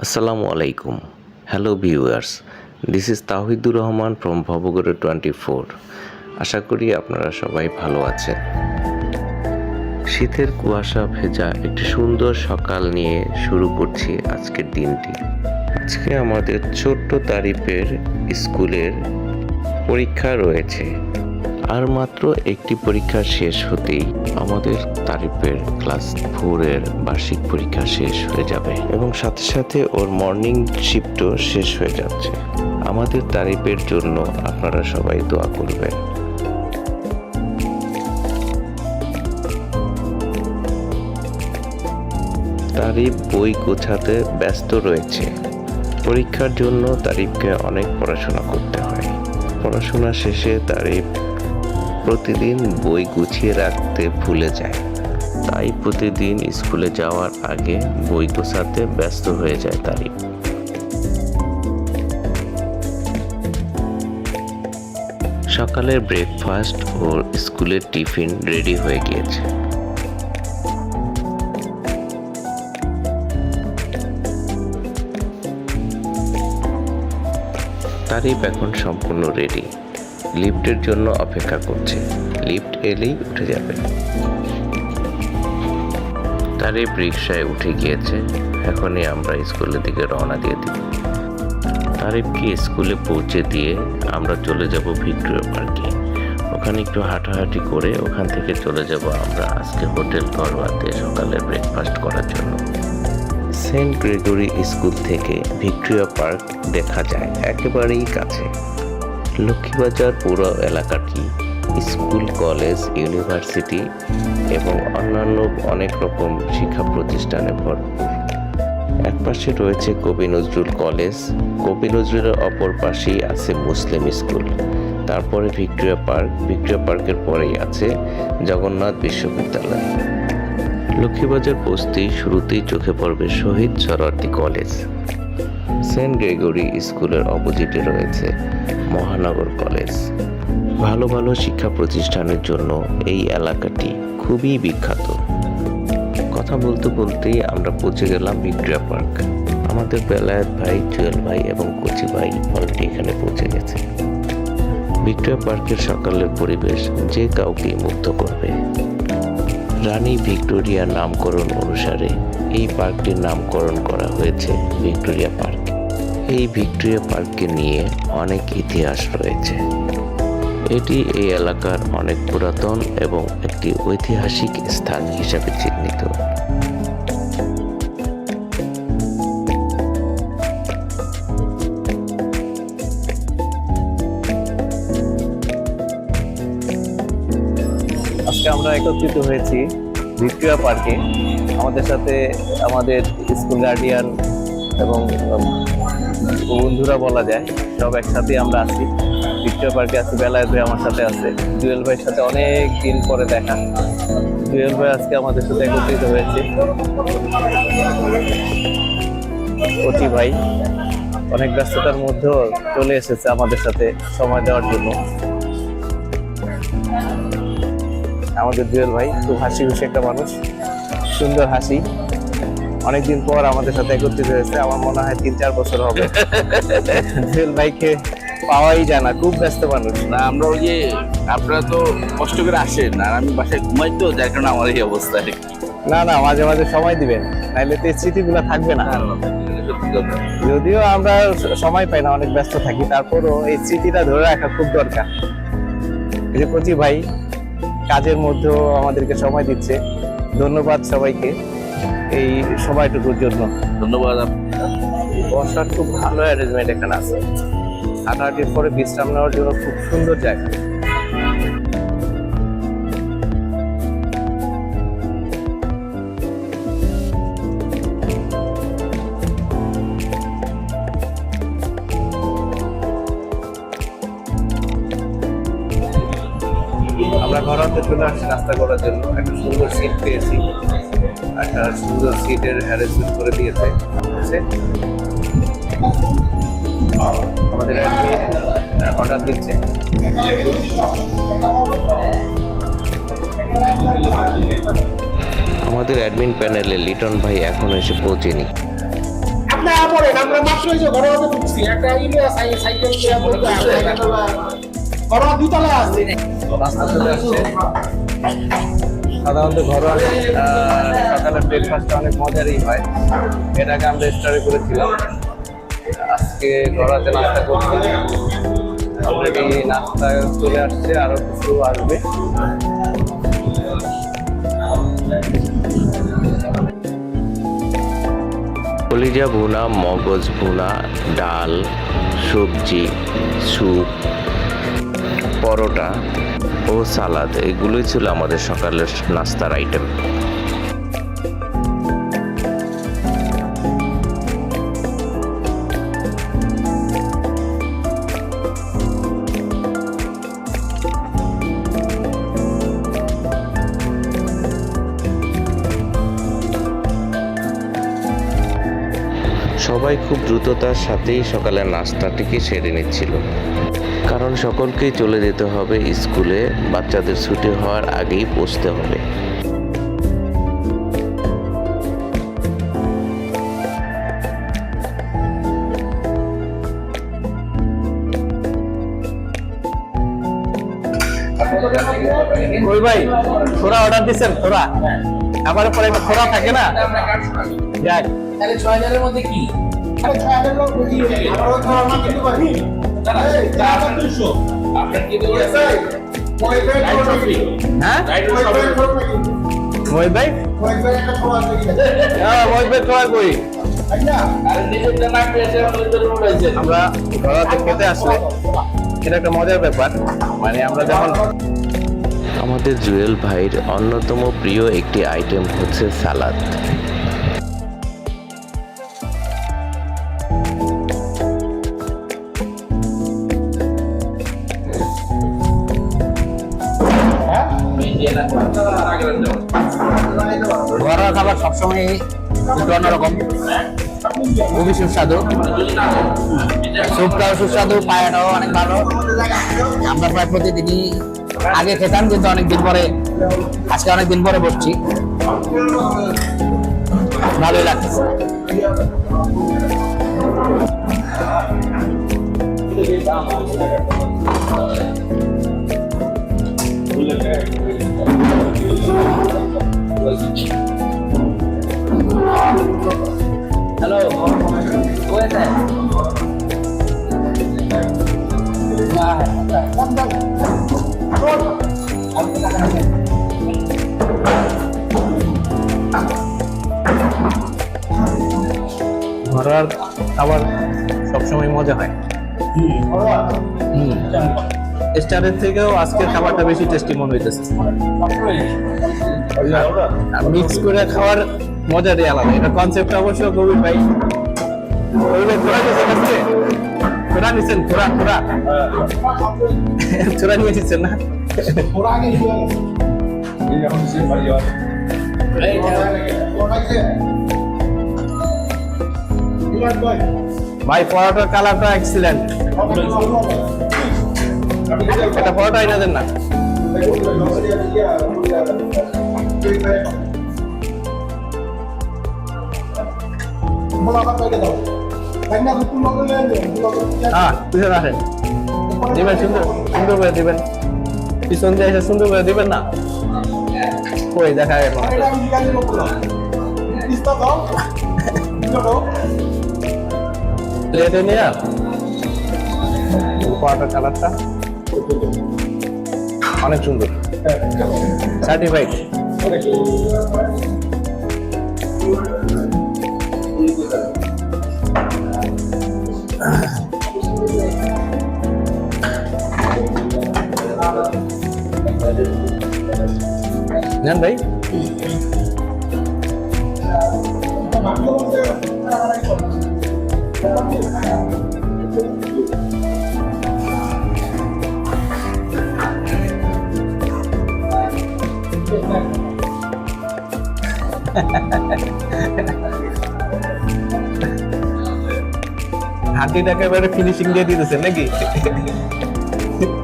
আসসালামু আলাইকুম। Hello viewers this is Tahidur Rahman from ভবগড়ে twenty four আশা করি আপনারা সবাই ভালো আছেন। শীতের কুয়াশা ভেজা একটি সুন্দর সকাল নিয়ে শুরু করছি আজকের দিনটি। আজকে আমাদের ছোট্ট তারিফের স্কুলের পরীক্ষা রয়েছে। আর মাত্র একটি পরীক্ষা শেষ হতেই আমাদের তারিফের ক্লাস ফোরের বার্ষিক পরীক্ষা শেষ হয়ে যাবে এবং সাথে সাথে ওর মর্নিং শিফটও শেষ হয়ে যাচ্ছে। আমাদের তারিফের জন্য আপনারা সবাই দোয়া করবেন। তারিফ বই গোছাতে ব্যস্ত রয়েছে। পরীক্ষার জন্য তারিফকে অনেক পড়াশোনা করতে হয়। পড়াশোনা শেষে তারিফ প্রতিদিন বই গুছিয়ে রাখতে ভুলে যায়। তাই প্রতিদিন স্কুলে যাওয়ার আগে বই গোছাতে ব্যস্ত হয়ে যায় তারিফ সকালের ব্রেকফাস্ট ও স্কুলের টিফিন রেডি হয়ে গিয়েছে। তারিফ এখন সম্পূর্ণ রেডি লিফটের জন্য অপেক্ষা করছে। লিফট এলেই উঠে যাবে। তারিফ রিক্সায় উঠে গিয়েছে। এখনই আমরা স্কুলের দিকে রওনা দিয়ে দিই। তারিফকে স্কুলে পৌঁছে দিয়ে আমরা চলে যাব ভিক্টোরিয়া পার্কে। ওখানে একটু হাঁটাহাঁটি করে ওখান থেকে চলে যাব আমরা আজকে হোটেল করওয়াতে সকালে ব্রেকফাস্ট করার জন্য। সেন্ট গ্রেগরি স্কুল থেকে ভিক্টোরিয়া পার্ক দেখা যায়, একেবারেই কাছে। লক্ষ্মীবাজার পুরো এলাকাটি স্কুল, কলেজ, ইউনিভার্সিটি এবং অন্যান্য অনেক রকম শিক্ষা প্রতিষ্ঠানে ভরপুর। এক পাশে রয়েছে কবি নজরুল কলেজ। কবি নজরুলের অপর পাশেই আছে মুসলিম স্কুল। তারপরে ভিক্টোরিয়া পার্ক। ভিক্টোরিয়া পার্কের পরেই আছে জগন্নাথ বিশ্ববিদ্যালয়। লক্ষ্মীবাজার পৌঁছতেই শুরুতেই চোখে পড়বে Shaheed Suhrawardy college. Saint Gregory স্কুলের অপোজিটে রয়েছে মহানগর কলেজ। ভালো ভালো শিক্ষা প্রতিষ্ঠানের জন্য এই এলাকাটি খুবই বিখ্যাত। কথা বলতে বলতেই আমরা পৌঁছে গেলাম ভিক্টোরিয়া পার্ক। আমাদের বেলায়েত ভাই, জুয়েল ভাই এবং কচি ভাই অলরেডি এখানে পৌঁছে গেছে। ভিক্টোরিয়া পার্কের সকালের পরিবেশ যে কাউকে মুগ্ধ করবে। রানী ভিক্টোরিয়ার নামকরণ অনুসারে এই পার্কটির নামকরণ করা হয়েছে ভিক্টোরিয়া পার্ক। এই ভিক্টোরিয়া পার্ককে নিয়ে অনেক ইতিহাস রয়েছে। এটি এই এলাকার অনেক পুরাতন এবং একটি ঐতিহাসিক স্থান হিসাবে চিহ্নিত। আজকে আমরা একত্রিত হয়েছি ভিক্টোরিয়া পার্কে। আমাদের সাথে আমাদের স্কুল গার্ডিয়ান এবং বন্ধুরা বলা যায়, সব একসাথে আমরা আছি। ভিক্টোরিয়া পার্কে আছি বেলায় ভাই আমার সাথে আছে। জুয়েল ভাইয়ের সাথে অনেক দিন পরে দেখা। জুয়েল ভাই আজকে আমাদের সাথে একত্রিত হয়েছে। অতি ভাই, অনেক ব্যস্ততার মধ্যেও চলে এসেছে আমাদের সাথে সময় দেওয়ার জন্য। আমাদের জুয়েল ভাই খুব হাসি খুশি একটা মানুষ। সুন্দর হাসি। অনেকদিন পর আমাদের সাথে একত্রিত হয়েছে আমার মনে হয় তিন চার বছর হবে। জুয়েল ভাইকে পাওয়াই যায় না খুব ব্যস্ত মানুষ। না আমরা ওই যে আপনারা তো কষ্ট করে আসেন আর আমি বাসায় ঘুমাই তো যার কারণে আমার এই অবস্থা। আর কি। না না মাঝে মাঝে সময় দিবেন নাইলে তো স্মৃতিগুলো থাকবে না। যদিও আমরা সময় পাই না অনেক ব্যস্ত থাকি তারপরও এই স্মৃতিটা ধরে রাখা খুব দরকার। এই যে কচি ভাই কাজের মধ্যেও আমাদেরকে সময় দিচ্ছে। ধন্যবাদ সবাইকে। এই সময়টুকুর জন্য। ধন্যবাদ বসার খুব ভালো অ্যারেঞ্জমেন্ট এখানে আছে। হাঁটাহাঁটির পরে বিশ্রাম নেওয়ার জন্য খুব সুন্দর জায়গা। আমরা ঘরাতে চলে আসছি নাস্তা করার জন্য। একটা সুন্দর সিট পেয়েছি। একটা সুন্দর সিটের অ্যারেঞ্জমেন্ট করে দিয়েছে আমাদের অর্ডার দিচ্ছে। আমাদের অ্যাডমিন প্যানেলে লিটন ভাই এখনও এসে পৌঁছেনি। আপনারা আমরা মাত্র এই যে ঘরের ঢুকছি। একটা ইলে সাইকেল ঘরোয়া দুতলা আছে। রাস্তা চলে আসছে। সাধারণত ঘরোয়া সকালে ব্রেকফাস্টটা অনেক মজারই হয়। এটাকে আমরা স্টারে করেছিলাম। আজকে ঘরোয়াতে নাস্তা করছি। অলরেডি নাস্তা চলে আসছে আরও কিছু আসবে। কলিজা ভুনা, মগজ ভুনা, ডাল, সবজি, স্যুপ পরোটা ও সালাদ এগুলোই ছিল আমাদের সকালের নাস্তার আইটেম সবাই খুব দ্রুততার সাথেই সকালের নাস্তাটিকে সেরে নিচ্ছিল। কারণ সকলকেই চলে যেতে হবে স্কুলে, বাচ্চাদের ছুটি হওয়ার আগেই পৌঁছতে হবে। ভাই? থোড়া অর্ডার দিচ্ছেন থোড়া আবার পরে থাকে না? আরে ছয় হাজারের মধ্যে কি? আমরা হ্যাঁ? হ্যাঁ খেতে আসলে এটা একটা মজার ব্যাপার। মানে আমরা যখন আমাদের জুয়েল ভাইয়ের অন্যতম প্রিয় একটি আইটেম হচ্ছে সালাদ সবসময় একটু অন্যরকম। খুবই সুস্বাদু। স্যুপটাও সুস্বাদু পায়াটাও অনেক ভালো। আমরা প্রায় প্রতিদিনই আগে খেতাম, কিন্তু অনেকদিন পরে, আজকে অনেকদিন পরে বসছি। ভালোই লাগছে। ঘরোয়ার খাবার সবসময় মজা হয়। স্টারের থেকেও আজকের খাবারটা বেশি টেস্টি মনে হইতেছে। মিক্স করে খাওয়ার মজাটাই আলাদা। এটা কনসেপ্ট অবশ্য কবির ভাই। নিয়ে ভাই পরোটার কালারটা এক্সিলেন্ট এটা পরোটা এনে দেন না। হ্যাঁ সুন্দর সুন্দর করে দিবেন। পিছন দিয়ে সুন্দর করে দিবেন না? কই, দেখা এখন প্লেটে নিয়ে পরোটার কালারটা। অনেক সুন্দর। সার্টিফাইড নেন ভাই। হাতিটাকে এবারে ফিনিশিং দিয়ে দিতেছে নাকি?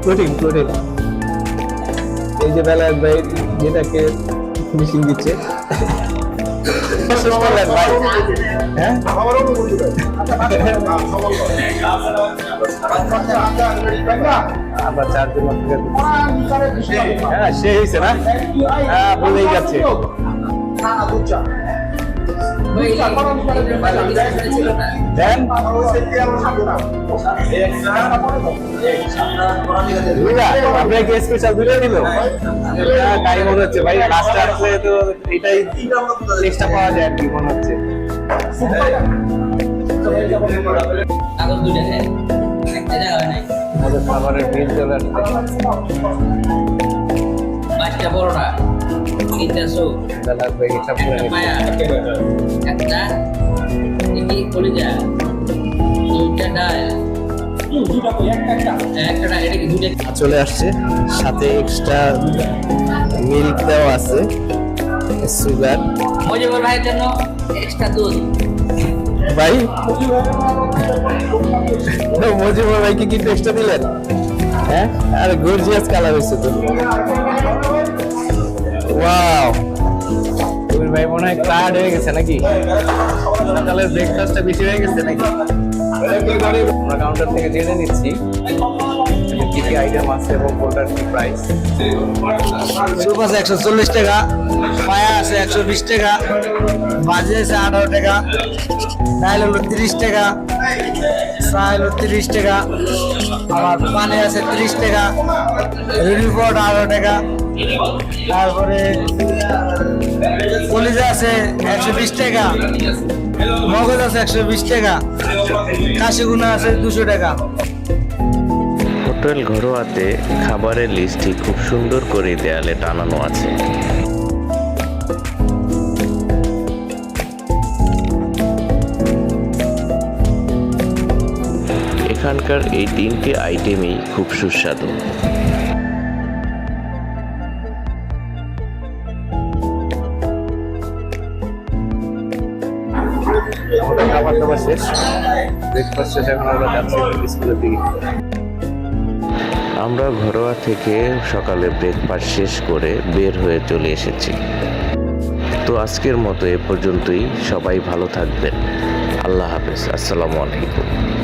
কঠিন কঠিন। এই যে বেলা ভাই, যেটাকে ফিনিশিং দিচ্ছে। হ্যাঁ? আমরা চারজন হ্যাঁ সে হয়েছে না? হ্যাঁ ভুলেই যাচ্ছে। ভাই লাস্টে আসলে তো এটাই চেষ্টা পাওয়া যায় আর মনে হচ্ছে খাবারের বিল চলে আসছে বড়টা তিনটা এটা লাগবে হিসাব করে একটা দেখি কলিজা দুইটা ডাল চলে আসছে সাথে এক্সট্রা মিল্ক দেওয়া আছে সুগার মজিবর ভাইয়ের জন্য এক্সট্রা দুধ ভাই মজিবুর ভাইকে কি টেস্টটা দিলেন হ্যাঁ আর গর্জিয়াস কালার হয়েছে তো ভাই মনে হয় গেছে নাকি? সকালে ব্রেকফাস্টটা বেশি হয়ে গেছে নাকি? আমরা কাউন্টার থেকে জেনে নিচ্ছি কি কি আইটেম আছে এবং কোনটার কি প্রাইস সুপ আছে একশো চল্লিশ টাকা, পায়া আছে একশো বিশ টাকা ভাজি আছে আঠারো টাকা ডাইল হলো তিরিশ টাকা চা হলো তিরিশ টাকা, আবার পানি আছে তিরিশ টাকা রিপোর্ট আঠারো টাকা তারপরে কলিজা আছে একশো বিশ টাকা, মগজ আছে একশো বিশ টাকা কাশিগুনা আছে দুশো টাকা। হোটেল ঘরোয়াতে খাবারের লিস্টটি খুব সুন্দর করে দেয়ালে টানানো আছে। এখানকার এই তিনটি আইটেমই খুব সুস্বাদু। এখন আমরা যাচ্ছি স্কুলের দিকে। আমরা ঘরোয়া থেকে সকালে ব্রেকফাস্ট শেষ করে বের হয়ে চলে এসেছি। তো আজকের মতো এ পর্যন্তই। সবাই ভালো থাকবেন। আল্লাহ হাফেজ। আসসালামু আলাইকুম।